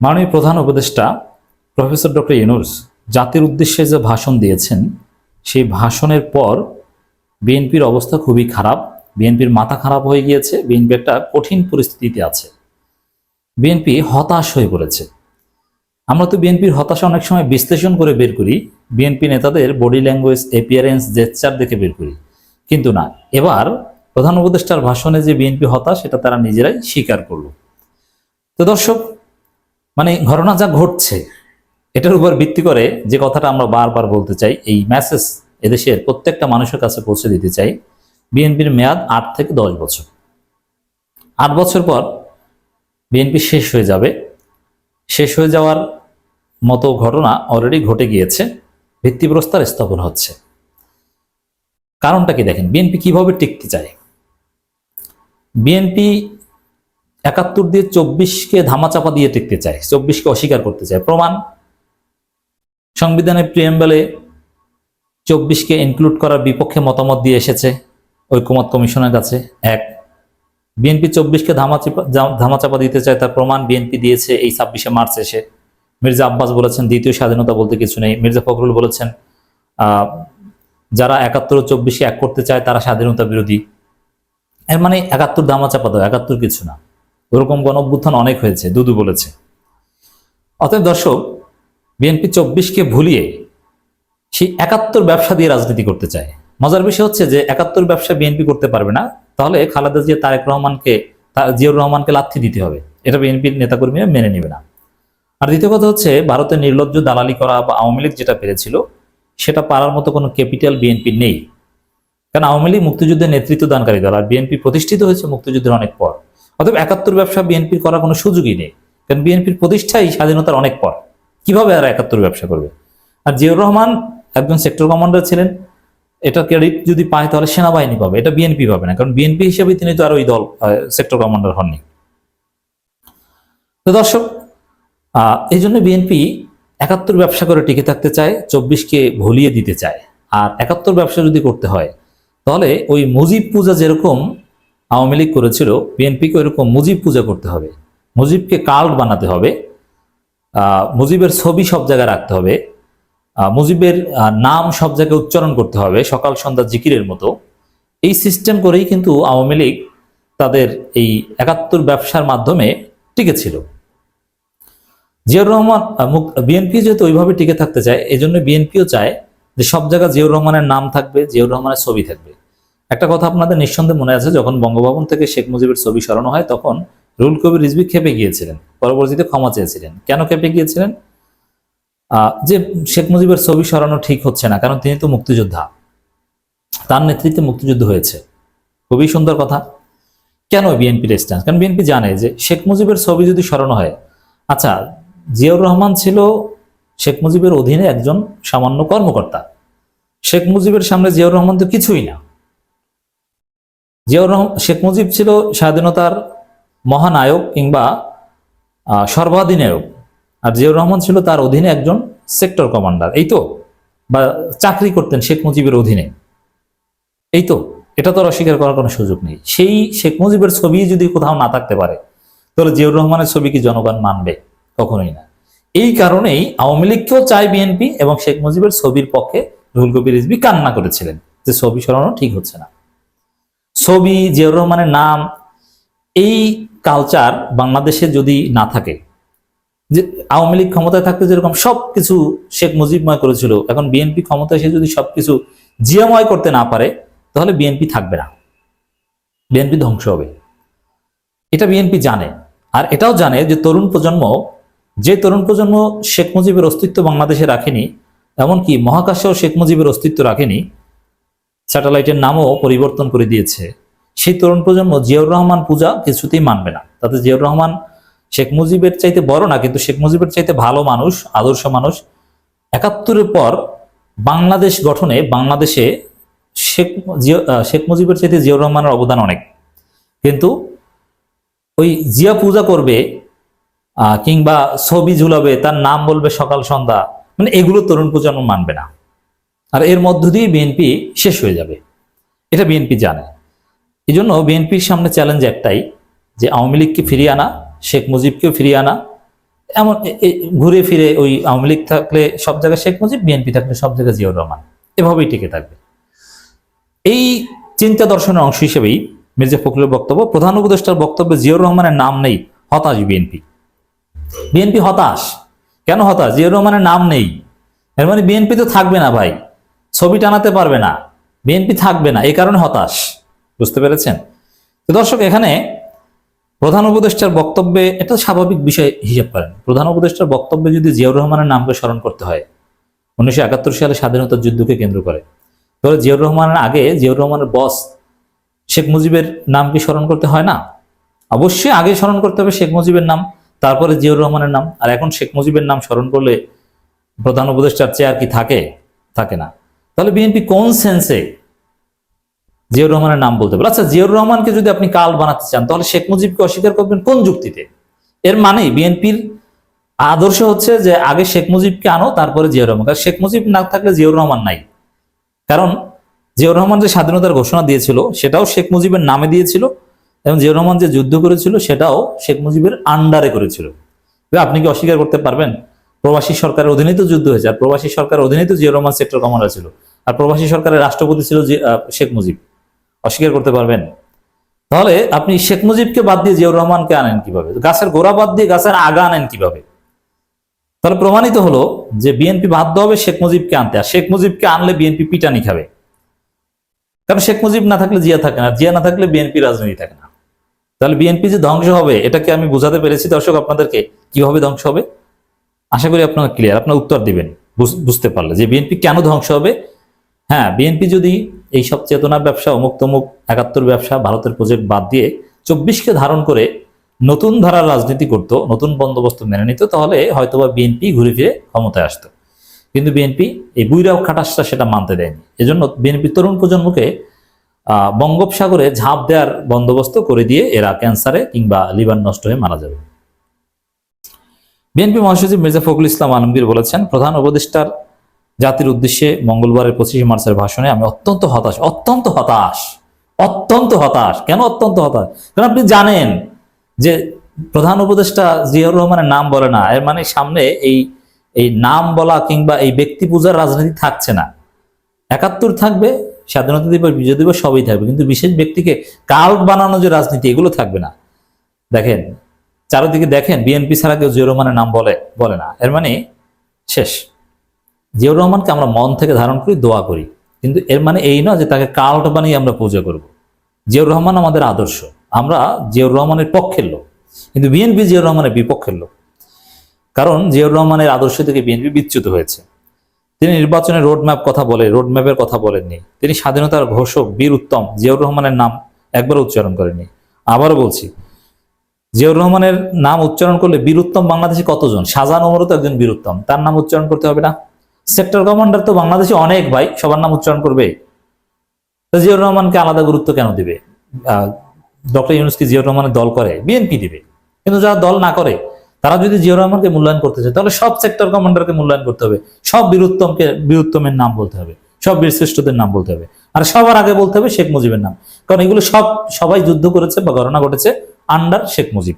মাননীয় প্রধান উপদেষ্টা প্রফেসর ডক্টর ইউনুস, জাতির উদ্দেশ্যে যে ভাষণ দিয়েছেন, সেই ভাষণের পর বিএনপির অবস্থা খুবই খারাপ, বিএনপির মাথা খারাপ হয়ে গিয়েছে, বিএনপি একটা কঠিন পরিস্থিতিতে আছে। বিএনপি হতাশ হয়ে পড়েছে। আমরা তো বিএনপির হতাশা অনেক সময় বিশ্লেষণ করে বের করি, বিএনপি নেতাদের বডি ল্যাঙ্গুয়েজ এপিয়ারেন্স জেস্টার দেখে বের করি। কিন্তু না, এবার প্রধান উপদেষ্টার ভাষণে যে বিএনপি হতাশ, সেটা তারা নিজেরাই স্বীকার করল। তো দর্শক মানে ঘটনা যা ঘটছে, এটার উপর ভিত্তি করে যে কথাটা আমরা বারবার বলতে চাই, এই মেসেজ এদেশের প্রত্যেকটা মানুষের কাছে পৌঁছে দিতে চাই, বিএনপির মেয়াদ আট থেকে দশ বছর। আট বছর পর বিএনপি শেষ হয়ে যাবে। শেষ হয়ে যাওয়ার মতো ঘটনা অলরেডি ঘটে গিয়েছে, ভিত্তিপ্রস্তর স্থাপন হচ্ছে। কারণটা কি দেখেন? বিএনপি কীভাবে টিকতে চায়? বিএনপি একাত্তর দিয়ে চব্বিশকে ধামাচাপা দিয়ে টিকতে চায়, চব্বিশকে অস্বীকার করতে চায়। প্রমাণ, সংবিধানের প্রিয়েম্বলে চব্বিশকে ইনক্লুড করার বিপক্ষে মতামত দিয়ে এসেছে ঐক্যমত কমিশনের কাছে। এক, বিএনপি চব্বিশকে ধামাচাপা ধামাচাপা দিতে চায় তার প্রমাণ বিএনপি দিয়েছে এই ছাব্বিশে মার্চ এসে। মির্জা আব্বাস বলেছেন, দ্বিতীয় স্বাধীনতা বলতে কিছু নেই। মির্জা ফখরুল বলেছেন যারা একাত্তর চব্বিশে এক করতে চায় তারা স্বাধীনতা বিরোধী। এর মানে একাত্তর ধামাচাপা দাও, একাত্তর কিছু না। ওরকম গণ অভ্যুত্থান অনেক হয়েছে, দুদু বলেছে। অতএব দর্শক, বিএনপি চব্বিশকে ভুলিয়ে সেই একাত্তর ব্যবসা দিয়ে রাজনীতি করতে চায়। মজার বিষয় হচ্ছে যে, একাত্তর ব্যবসা বিএনপি করতে পারবে না, তাহলে খালেদা জিয়া, তারেক রহমানকে জিয়াউর রহমানকে লাথি দিতে হবে। এটা বিএনপির নেতাকর্মীরা মেনে নেবে না। আর দ্বিতীয় কথা হচ্ছে, ভারতের নির্লজ্জ দালালি করা বা আওয়ামী লীগ যেটা পেরেছিল, সেটা পারার মতো কোনো ক্যাপিটাল বিএনপি নেই। কারণ আওয়ামী লীগ মুক্তিযুদ্ধের নেতৃত্ব দানকারী দল, আর বিএনপি প্রতিষ্ঠিত হয়েছে মুক্তিযুদ্ধের অনেক পর। অতএব একাত্তর ব্যবসা বিএনপির করার কোনো সুযোগই নেই। কারণ বিএনপির প্রতিষ্ঠাই স্বাধীনতার অনেক পর কীভাবে আর একাত্তর ব্যবসা করবে? আর জিয়াউর রহমান একজন সেক্টর কমান্ডার ছিলেন। এটা ক্রেডিট যদি পায়, তাহলে সেনাবাহিনী পাবে। এটা বিএনপি পাবে না। কারণ বিএনপি হিসেবে তিনি তো আর ওই দল সেক্টর কমান্ডার হননি। তো দর্শক এই জন্য বিএনপি একাত্তর ব্যবসা করে টিকে থাকতে চায়, চব্বিশকে ভুলিয়ে দিতে চায়। আর একাত্তর ব্যবসা যদি করতে হয়, তাহলে ওই মুজিব পূজা যেরকম আওয়ামী লীগ করেছিল, বিএনপিকে ওইরকম মুজিব পূজা করতে হবে। মুজিবকে কাল্ট বানাতে হবে মুজিবের ছবি সব জায়গায় রাখতে হবে মুজিবের নাম সব জায়গায় উচ্চারণ করতে হবে, সকাল সন্ধ্যা জিকিরের মতো। এই সিস্টেম করেই কিন্তু আওয়ামী লীগ তাদের এই একাত্তর ব্যবসার মাধ্যমে টিকেছিল জিয়াউর রহমান বিএনপি যেহেতু ওইভাবে টিকে থাকতে চায় এই জন্য বিএনপিও চায় যে সব জায়গায় জিয়াউর রহমানের নাম থাকবে, জিয়াউর রহমানের ছবি থাকবে। একটা কথা আপনাদের নিঃসন্দেহে মনে আছে, যখন বঙ্গভবন থেকে শেখ মুজিবের ছবি সরানো হয়, তখন রুল কবির রিজভি খেপে গিয়েছিলেন, পরবর্তীতে ক্ষমা চেয়েছিলেন। কেন খেপে গিয়েছিলেন? যে শেখ মুজিবের ছবি সরানো ঠিক হচ্ছে না, কারণ তিনি তো মুক্তিযোদ্ধা। তার নেতৃত্বে মুক্তিযুদ্ধ হয়েছে। খুবই সুন্দর কথা। কেন বিএনপির স্ট্যান্স কারণ বিএনপি জানে যে শেখ মুজিবের ছবি যদি সরানো হয় আচ্ছা জিয়াউর রহমান ছিল শেখ মুজিবের অধীনে একজন সামান্য কর্মকর্তা। শেখ মুজিবের সামনে জিয়াউর রহমান তো কিছুই না। জিয়াউর রহমান, শেখ মুজিব ছিল স্বাধীনতার মহানায়ক কিংবা সর্বাধিনায়ক। আর জিয়াউর রহমান ছিল তার অধীনে একজন সেক্টর কমান্ডার এই তো? বা চাকরি করতেন শেখ মুজিবের অধীনে। এই তো? এটা তো অস্বীকার করার কোনো সুযোগ নেই। সেই শেখ মুজিবের ছবি যদি কোথাও না থাকতে পারে, তাহলে জিয়াউর রহমানের ছবি কি জনগণ মানবে? কখনোই না। এই কারণেই আওয়ামী লীগকেও চায় বিএনপি এবং শেখ মুজিবের ছবির পক্ষে রুহুল কবির রিজভি কান্না করেছিলেন যে ছবি সরানো ঠিক হচ্ছে না। ছবি জিয়াউর রহমানের নাম, এই কালচার বাংলাদেশে যদি না থাকে, যে আওয়ামী লীগ ক্ষমতায় থাকতে যেরকম সবকিছু শেখ মুজিবময় করেছিল, এখন বিএনপি ক্ষমতায় সে যদি সবকিছু জিয়াময় করতে না পারে, তাহলে বিএনপি থাকবে না। বিএনপি ধ্বংস হবে। এটা বিএনপি জানে। আর এটাও জানে যে তরুণ প্রজন্ম, যে তরুণ প্রজন্ম শেখ মুজিবের অস্তিত্ব বাংলাদেশে রাখেনি, এমনকি মহাকাশেও শেখ মুজিবের অস্তিত্ব রাখেনি স্যাটেলাইটের নামও পরিবর্তন করে দিয়েছে। সেই তরুণ প্রজন্ম জিয়াউর রহমান পূজা কিছুতেই মানবে না। তাতে জিয়াউর রহমান, শেখ মুজিবের চাইতে বড় না, কিন্তু শেখ মুজিবের চাইতে ভালো মানুষ, আদর্শ মানুষ। একাত্তরের পর বাংলাদেশ গঠনে বাংলাদেশে শেখ শেখ মুজিবের চাইতে জিয়াউর রহমানের অবদান অনেক। কিন্তু ওই জিয়া পূজা করবে কিংবা ছবি ঝুলাবে, তার নাম বলবে সকাল সন্ধ্যা মানে এগুলো তরুণ প্রজন্ম মানবে না। আর এর মধ্য দিয়ে বিএনপি শেষ হয়ে যাবে। এটা বিএনপি জানে। এই জন্য বিএনপির সামনে চ্যালেঞ্জ একটাই, যে আওয়ামী লীগকে ফিরিয়ে আনা, শেখ মুজিবকেও ফিরিয়ে আনা। এমন ঘুরে ফিরে ওই আওয়ামী লীগ থাকলে সব জায়গায় শেখ মুজিব বিএনপি থাকলে সব জায়গায় জিয়াউর রহমান। এভাবেই টিকে থাকবে। এই চিন্তা দর্শনের অংশ হিসেবেই মির্জা ফখরুলের বক্তব্য, প্রধান উপদেষ্টার বক্তব্যে জিয়াউর রহমানের নাম নেই, হতাশ বিএনপি বিএনপি হতাশ। কেন হতাশ? জিয়াউর রহমানের নাম নেই। এর মানে বিএনপি তো থাকবে না ভাই। ছবি টানাতে পারবে না, বিএনপি থাকবে না, এই কারণে হতাশ। বুঝতে পেরেছেন? তো দর্শক, এখানে প্রধান উপদেষ্টার বক্তব্যে এটা স্বাভাবিক বিষয় হিসাব করেন। প্রধান উপদেষ্টার বক্তব্যে যদি জিয়াউর রহমানের নামকে স্মরণ করতে হয়, উনিশশো একাত্তর সালে স্বাধীনতা যুদ্ধকে কেন্দ্র করে তবে জিয়াউর রহমানের আগে জিয়াউর রহমানের বস শেখ মুজিবের নামকে স্মরণ করতে হয় না? অবশ্যই আগে স্মরণ করতে হবে শেখ মুজিবের নাম, তারপরে জিয়াউর রহমানের নাম, আর এখন শেখ মুজিবের নাম স্মরণ করলে প্রধান উপদেষ্টার চেয়ার কি থাকে? থাকে না। তাহলে বিএনপি কোন সেন্সে জিয়াউর রহমানের নাম বলতে পারে? আচ্ছা জিয়াউর রহমানকে যদি আপনি কাল বানাতে চান, তাহলে শেখ মুজিবকে অস্বীকার করবেন কোন যুক্তিতে? এর মানে বিএনপির আদর্শ হচ্ছে যে আগে শেখ মুজিবকে আনো, তারপরে জিয়াউর রহমান। কারণ শেখ মুজিব না থাকলে জিয়াউর রহমান নাই। কারণ জিয়াউর রহমান যে স্বাধীনতার ঘোষণা দিয়েছিল, সেটাও শেখ মুজিবের নামে দিয়েছিল এবং জিয়াউর রহমান যে যুদ্ধ করেছিল, সেটাও শেখ মুজিবের আন্ডারে করেছিল। আপনি কি অস্বীকার করতে পারবেন? প্রবাসী সরকারের অধীনেই তো যুদ্ধ হয়েছে, আর প্রবাসী সরকারের অধীনেই তো জিয়াউর রহমান সেক্টর কমান্ডার ছিল আর প্রবাসী সরকারের রাষ্ট্রপতি ছিল শেখ মুজিব। অস্বীকার করতে পারবেন। তাহলে আপনি শেখ মুজিবকে বাদ দিয়ে জিয়াউর রহমানকে আনেন কীভাবে? গাছের গোড়া বাদ দিয়ে গাছের আগা আনেন কীভাবে? তাহলে প্রমাণিত হলো যে বিএনপি বাধ্য হবে শেখ মুজিবকে আনতে, আর শেখ মুজিবকে আনলে বিএনপি পিটানি খাবে। কারণ শেখ মুজিব না থাকলে জিয়া থাকে না জিয়া না থাকলে বিএনপি রাজনীতি থাকে না। তাহলে বিএনপি যে ধ্বংস হবে, এটাকে আমি বোঝাতে পেরেছি। দর্শক, আপনাদেরকে কীভাবে ধ্বংস হবে? আশা করি আপনারা ক্লিয়ার আপনার উত্তর দিবেন। বুঝতে পারলে যে বিএনপি কেন ধ্বংস হবে হ্যাঁ বিএনপি যদি এই সব চেতনা ব্যবসা, অমুক তমুক একাত্তর ব্যবসা ভারতের প্রজেক্ট বাদ দিয়ে চব্বিশকে ধারণ করে নতুন ধারার রাজনীতি করত, নতুন বন্দোবস্ত মেনে নিত, তাহলে হয়তোবা বিএনপি ঘুরে ফিরে ক্ষমতায় আসতো। কিন্তু বিএনপি এই বুইরাও খাটাসটা সেটা মানতে দেয়নি। এজন্য বিএনপি তরুণ প্রজন্মকে বঙ্গোপসাগরে ঝাঁপ দেওয়ার বন্দোবস্ত করে দিয়ে এরা ক্যান্সারে কিংবা লিভার নষ্ট হয়ে মারা যাবে। বিএনপি মহাসচিব মির্জা ফখরুল ইসলাম আলমগীর বলেছেন, প্রধান উপদেষ্টার জাতির উদ্দেশ্যে মঙ্গলবারের পঁচিশে মার্চের ভাষণে আমি অত্যন্ত হতাশ অত্যন্ত হতাশ অত্যন্ত হতাশ। কেন অত্যন্ত হতাশ? কারণ আপনি জানেন যে প্রধান উপদেষ্টা জিয়াউর রহমানের নাম বলে না, এর মানে সামনে এই এই নাম বলা কিংবা এই ব্যক্তি পূজার রাজনীতি থাকছে না। একাত্তর থাকবে, স্বাধীনতা দিবস, বিজয় দিবস সবই থাকবে, কিন্তু বিশেষ ব্যক্তিকে কাল্ট বানানো যে রাজনীতি, এগুলো থাকবে না। দেখেন, চারিদিকে দেখেন, বিএনপি ছাড়া কেউ জিয়াউর রহমানের নাম বলে বলে না, এর মানে শেষ। জিয়াউর রহমানকে আমরা মন থেকে ধারণ করি, দোয়া করি। কিন্তু এর মানে এই নয় যে তাকে কাল্ট বানিয়ে আমরা পূজা করব। জিয়াউর রহমান আমাদের আদর্শ। আমরা জিয়াউর রহমানের পক্ষের লোক। কিন্তু বিএনপি জিয়াউর রহমানের বিপক্ষের লোক। কারণ জিয়াউর রহমানের আদর্শ থেকে বিএনপি বিচ্যুত হয়েছে। তিনি নির্বাচনের রোডম্যাপ কথা বলে, রোডম্যাপের কথা বলেননি। তিনি স্বাধীনতার ঘোষক, বীর উত্তম, জিয়াউর রহমানের নাম একবার উচ্চারণ করেননি। আবারও বলছি, জিয়াউর রহমানের নাম উচ্চারণ করলে বীর উত্তম বাংলাদেশে কতজন? শাহজাহান ওমরও তো একজন বীর উত্তম। তার নাম উচ্চারণ করতে হবে না? সেক্টর কমান্ডার তো বাংলাদেশে অনেক ভাই, সবার নাম উচ্চারণ করবে। জিয়াউর রহমানকে আলাদা গুরুত্ব কেন দিবে? ডক্টর ইউনুস কি জিয়াউর রহমানের দল করে, বিএনপি দিবে। কিন্তু যারা দল না করে, তারা যদি জিয়াউর রহমানকে মূল্যায়ন করতে চায়, তাহলে সব সেক্টর কমান্ডারকে মূল্যায়ন করতে হবে। সব বীরুত্তমকে, বীরুত্তমের নাম বলতে হবে। সব বীরশ্রেষ্ঠদের নাম বলতে হবে। আর সবার আগে বলতে হবে শেখ মুজিবের নাম। কারণ এগুলো সব, সবাই যুদ্ধ করেছে বা ঘটনা ঘটেছে আন্ডার শেখ মুজিব।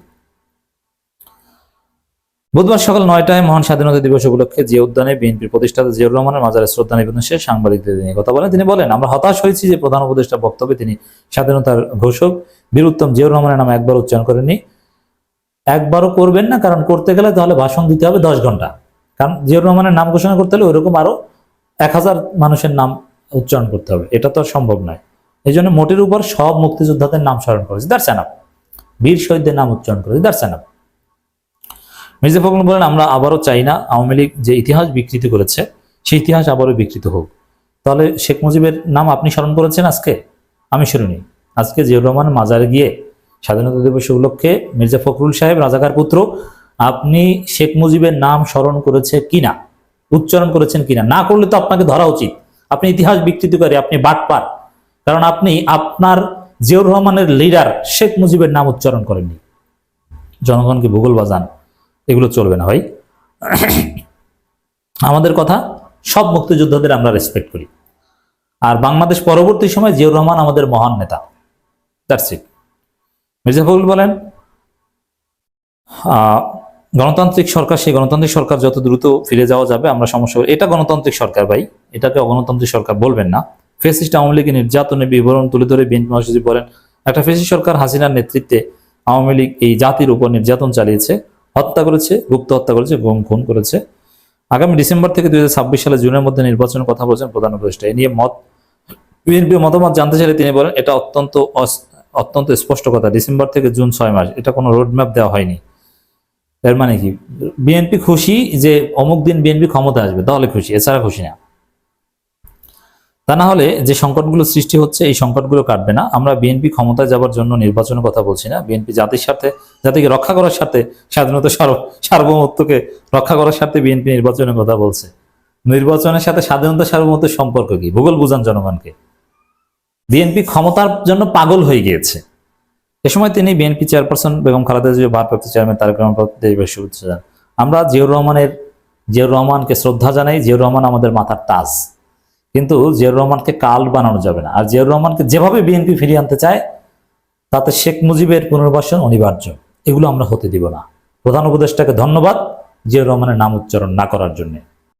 বুধবার সকাল নয়টায় মহান স্বাধীনতা দিবস উপলক্ষে যে উদ্যানে বিএনপির প্রতিষ্ঠাতা জিয়াউর রহমানের মাজারে শ্রদ্ধা নিবেদন শেষে সাংবাদিকদের নিয়ে কথা বলেন। তিনি বলেন, আমরা হতাশ হয়েছি যে প্রধান উপদেষ্টা বক্তব্যে তিনি স্বাধীনতার ঘোষক। বীর উত্তম জিয়াউর রহমানের নাম একবার উচ্চারণ করেননি। একবারও করবেন না, কারণ করতে গেলে তাহলে ভাষণ দিতে হবে দশ ঘণ্টা। কারণ জিয়াউর রহমানের নাম ঘোষণা করতে হলে ওইরকম আরও এক হাজার মানুষের নাম উচ্চারণ করতে হবে। এটা তো আর সম্ভব নয়। এই জন্য মোটের উপর সব মুক্তিযোদ্ধাদের নাম স্মরণ করেছে। দ্যাটস এনাফ বীর শহীদদের নাম উচ্চারণ করেছে। দ্যাটস এনাফ মির্জা ফখরুল বলেন, আমরা আবারও চাই না আওয়ামী লীগ যে ইতিহাস বিকৃতি করেছে, সেই ইতিহাস আবারও বিকৃত হোক। তাহলে শেখ মুজিবের নাম আপনি স্মরণ করেছেন আজকে? আমি শুনিনি। আজকে জিয়াউর রহমান মাজারে গিয়ে স্বাধীনতা দিবস উপলক্ষে মির্জা ফখরুল সাহেব, রাজাকার পুত্র, আপনি শেখ মুজিবের নাম স্মরণ করেছে কিনা? উচ্চারণ করেছেন কিনা? না করলে তো আপনাকে ধরা উচিত। আপনি ইতিহাস বিকৃতিকারী, আপনি বাটপার। কারণ আপনি আপনার জিয়াউর রহমানের লিডার শেখ মুজিবের নাম উচ্চারণ করেননি। জনগণকে ভূগোল বাজান। এগুলো চলবে না ভাই। আমাদের কথা, সব মুক্তিযোদ্ধাদের আমরা রেসপেক্ট করি। আর বাংলাদেশ পরবর্তী সময় জিয়াউর রহমান আমাদের মহান নেতা। দ্যাটস ইট মির্জা ফখরুল বলেন গণতান্ত্রিক সরকার, সেই গণতান্ত্রিক সরকার যত দ্রুত ফিরে যাওয়া যাবে, আমরা সমস্যা এটা গণতান্ত্রিক সরকার ভাই, এটাকে অগণতান্ত্রিক সরকার বলবেন না। ফেসিস্ট আওয়ামী লীগের নির্যাতনের বিবরণ তুলে ধরে বিএনপি মহাসচিব বলেন, একটা ফেসিস্ট সরকার হাসিনার নেতৃত্বে আওয়ামী লীগ এই জাতির উপর নির্যাতন চালিয়েছে। হত্যা করেছে, গুপ্ত হত্যা করেছে এবং খুন করেছে। আগামী ডিসেম্বর থেকে দুই হাজার ছাব্বিশ সালে জুনের মধ্যে নির্বাচনের কথা বলছেন প্রধান উপদেষ্টা। এ নিয়ে মত বিএনপি মতামত জানতে চাইলে তিনি বলেন, এটা অত্যন্ত অত্যন্ত স্পষ্ট কথা। ডিসেম্বর থেকে জুন ছয় মাস, এটা কোনো রোডম্যাপ দেওয়া হয়নি। এর মানে কি? বিএনপি খুশি যে অমুক দিন বিএনপি ক্ষমতা আসবে, তাহলে খুশি, এছাড়া খুশি না। তা না হলে যে সংকটগুলো সৃষ্টি হচ্ছে, এই সংকটগুলো কাটবে না। আমরা বিএনপি ক্ষমতায় যাবার জন্য নির্বাচনের কথা বলছি না। বিএনপি জাতির স্বার্থে, জাতিকে রক্ষা করার স্বার্থে, স্বাধীনতা সার্ব- সার্বভৌমত্বকে রক্ষা করার স্বার্থে বিএনপি নির্বাচনের কথা বলছে। নির্বাচনের সাথে স্বাধীনতা সার্বভৌমত্বের সম্পর্ক কি? ভূগোল বুঝান জনগণকে। বিএনপি ক্ষমতার জন্য পাগল হয়ে গিয়েছে। এ সময় তিনি বিএনপি চেয়ারপারসন বেগম খালেদা জিয়া ভারপ্রাপ্ত চেয়ারম্যান তারেক রহমান জানান। আমরা জিয়াউর রহমানের, জিয়াউর রহমানকে শ্রদ্ধা জানাই। জিয়াউর রহমান আমাদের মাথার টাচ কিন্তু জিয়াউর রহমানকে কাল বানানো যাবে না। আর জিয়াউর রহমানকে যেভাবে বিএনপি ফিরিয়ে আনতে চায়, তাতে শেখ মুজিবের পুনর্বাসন অনিবার্য। এগুলো আমরা হতে দিব না। প্রধান উপদেষ্টাকে ধন্যবাদ জিয়াউর রহমানের নাম উচ্চারণ না করার জন্য।